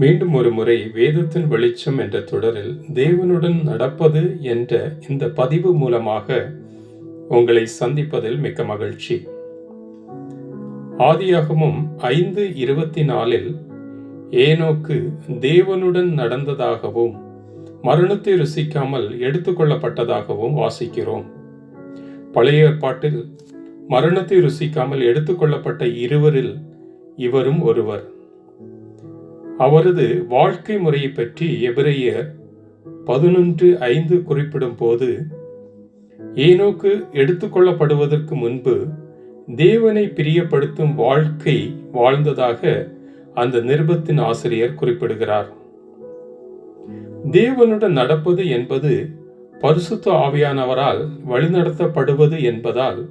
மீண்டும் ஒரு முறை வேதத்தின் வெளிச்சம் என்ற தொடரில் தேவனுடன் நடப்பது என்ற இந்த பதிவு மூலமாக உங்களை சந்திப்பதில் மிக்க மகிழ்ச்சி. ஆதியாகமும் ஐந்து இருபத்தி நாலில் ஏனோக்கு தேவனுடன் நடந்ததாகவும் மரணத்தை ருசிக்காமல் எடுத்துக்கொள்ளப்பட்டதாகவும் வாசிக்கிறோம். பழைய ஏற்பாட்டில் மரணத்தை ருசிக்காமல் எடுத்துக்கொள்ளப்பட்ட இருவரில் இவரும் ஒருவர். அவரது வாழ்க்கை முறையை பற்றி எபிரேயர் பதினொன்று ஐந்து குறிப்பிடும் போது ஏனோக்கு எடுத்துக்கொள்ளப்படுவதற்கு முன்பு தேவனை பிரியப்படுத்தும் வாழ்க்கை வாழ்ந்ததாக அந்த நிருபத்தின் ஆசிரியர் குறிப்பிடுகிறார். தேவனுடன் நடப்பது என்பது பரிசுத்த ஆவியானவரால் வழிநடத்தப்படுவது என்பதால்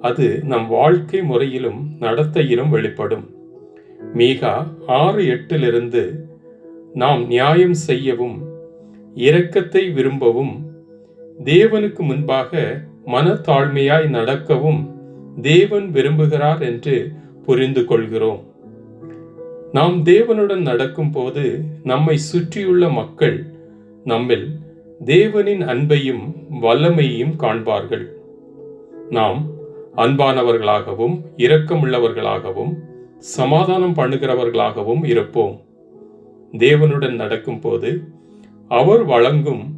அது நம் வாழ்க்கை முறையிலும் நடத்தையிலும் வெளிப்படும். மீகா ஆறு எட்டிலிருந்து நாம் நியாயம் செய்யவும் இரக்கத்தை விரும்பவும் தேவனுக்கு முன்பாக மனத்தாழ்மையாய் நடக்கவும் தேவன் விரும்புகிறார் என்று புரிந்து கொள்கிறோம் நாம் தேவனுடன் நடக்கும் போது நம்மை சுற்றியுள்ள மக்கள் நம்மில் தேவனின் அன்பையும் வல்லமையையும் காண்பார்கள். நாம் அன்பானவர்களாகவும் இரக்கமுள்ளவர்களாகவும் சமாதானம் பண்ணுகிறவர்களாகவும் இருப்போம். தேவனுடன் நடக்கும்போது அவர் வழங்கும்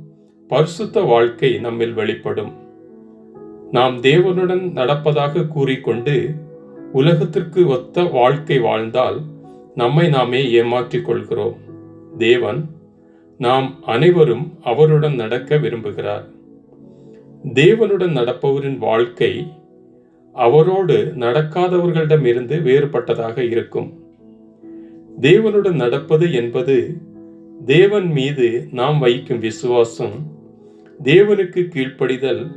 பரிசுத்த வாழ்க்கை நம்மில் வெளிப்படும். நாம் தேவனுடன் நடப்பதாக கூறிக்கொண்டு உலகத்திற்கு ஒத்த வாழ்க்கை வாழ்ந்தால் நம்மை நாமே ஏமாற்றிக் கொள்கிறோம். தேவன் நாம் அனைவரும் அவருடன் நடக்க விரும்புகிறார். தேவனுடன் நடப்பவரின் வாழ்க்கை அவரோடு நடக்காதவர்களிடமிருந்து வேறுபட்டதாக இருக்கும். தேவனுடன் நடப்பது என்பது தேவன் மீது நாம் வைக்கும் விசுவாசம் தேவனுக்கு கீழ்ப்படிதல்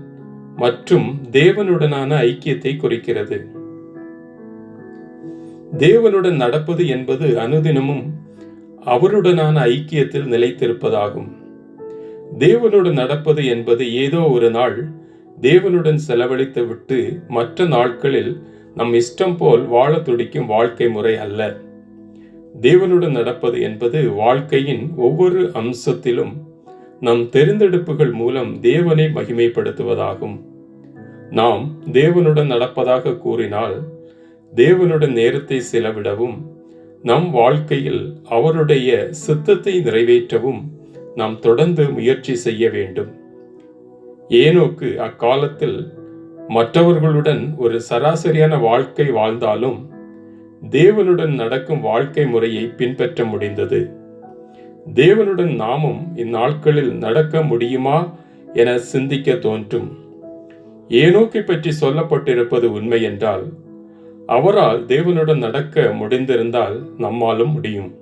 மற்றும் தேவனுடனான ஐக்கியத்தை குறிக்கிறது. தேவனுடன் நடப்பது என்பது அனுதினமும் அவருடனான ஐக்கியத்தில் நிலைத்திருப்பதாகும். தேவனுடன் நடப்பது என்பது ஏதோ ஒரு நாள் தேவனுடன் செலவழித்து விட்டு மற்ற நாட்களில் நம் இஷ்டம் போல் வாழ துடிக்கும் வாழ்க்கை முறை அல்ல. தேவனுடன் நடப்பது என்பது வாழ்க்கையின் ஒவ்வொரு அம்சத்திலும் நம் தெரிந்தெடுப்புகள் மூலம் தேவனை மகிமைப்படுத்துவதாகும். நாம் தேவனுடன் நடப்பதாக கூறினால் தேவனுடன் நேரத்தை செலவிடவும் நம் வாழ்க்கையில் அவருடைய சித்தத்தை நிறைவேற்றவும் நாம் தொடர்ந்து முயற்சி செய்ய வேண்டும். ஏனோக்கு அக்காலத்தில் மற்றவர்களுடன் ஒரு சராசரியான வாழ்க்கை வாழ்ந்தாலும் தேவனுடன் நடக்கும் வாழ்க்கை முறையை பின்பற்ற முடிந்தது. தேவனுடன் நாமும் இந்நாட்களில் நடக்க முடியுமா என சிந்திக்க தோன்றும். ஏனோக்கை பற்றி சொல்லப்பட்டிருப்பது உண்மை என்றால் அவரால் தேவனுடன் நடக்க முடிந்திருந்தால் நம்மாலும் முடியும்.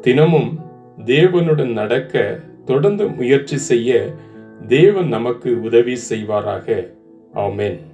தினமும் தேவனுடன் நடக்க தொடர்ந்து முயற்சி செய்ய தேவன் நமக்கு உதவி செய்வாராக. ஆமென்.